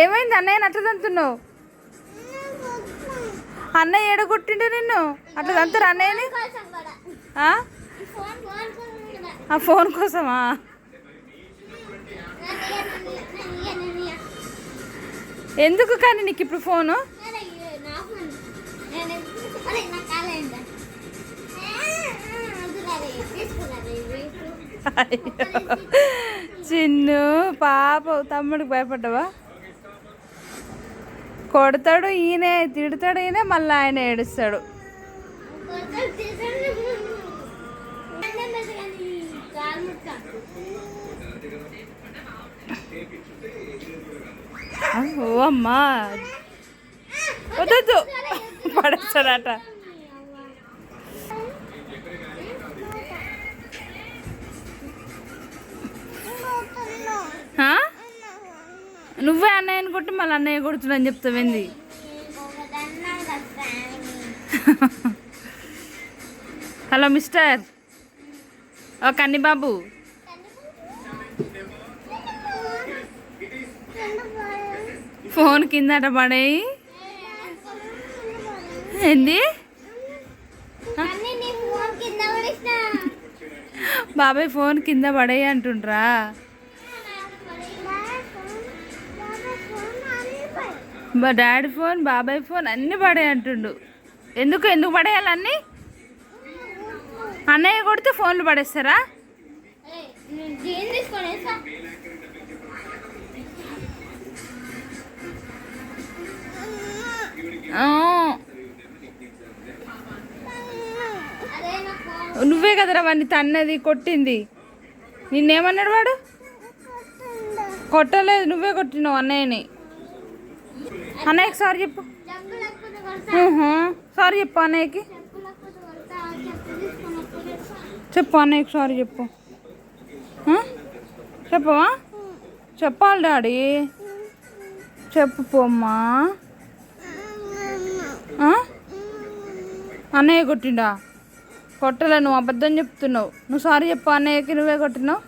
ఏమైంది అన్నయ్య అట్లా తంతున్నావు? అన్నయ్య ఏడగొట్టిండు నిన్ను? అట్లా తంతురు అన్నయ్యని? ఆ? ఫోన్ కోసమా? ఎందుకు కానీ నీకు ఇప్పుడు ఫోను? చిన్ను పాప తమ్ముడికి భయపడ్డావా? కొడతాడు ఈయనే తిడతాడు ఈయనే మళ్ళీ ఆయన ఏడుస్తాడు. ఓ అమ్మా. వద్దు పడేస్తాడట. నువ్వే అన్నయ్యని కొట్టి మళ్ళీ అన్నయ్య కొడుతున్నాని చెప్తావేంది? Hello mister. ఓ కన్నిబాబు. ఫోన్ కిందట పడేయి. ఏంది? బాబాయ్ ఫోన్ కింద పడేయి అంటుండ్రా. మా డాడీ ఫోన్ బాబాయ్ ఫోన్ అన్నీ పడే అంటుండు. ఎందుకు ఎందుకు పడేయాలి అన్నీ? అన్నయ్య కొడితే ఫోన్లు పడేస్తారా? నువ్వే కదరా వాడిని తన్నది కొట్టింది. నిన్నేమన్నాడు వాడు? కొట్టలేదు నువ్వే కొట్టినావు అన్నయ్యని. అన్నయ్యకి సారీ చెప్పు. సారి సారీ చెప్పు అన్నయ్యకి. చెప్పు అన్నయ్యకి సారీ చెప్పు. చెప్పవా? చెప్పాలి డాడీ. చెప్పు పోమ్మా. అన్నయ్య కొట్టిండా? కొట్టలే నువ్వు అబద్ధం చెప్తున్నావు. నువ్వు సారీ చెప్పు అన్నయ్యకి నువ్వే కొట్టినావు?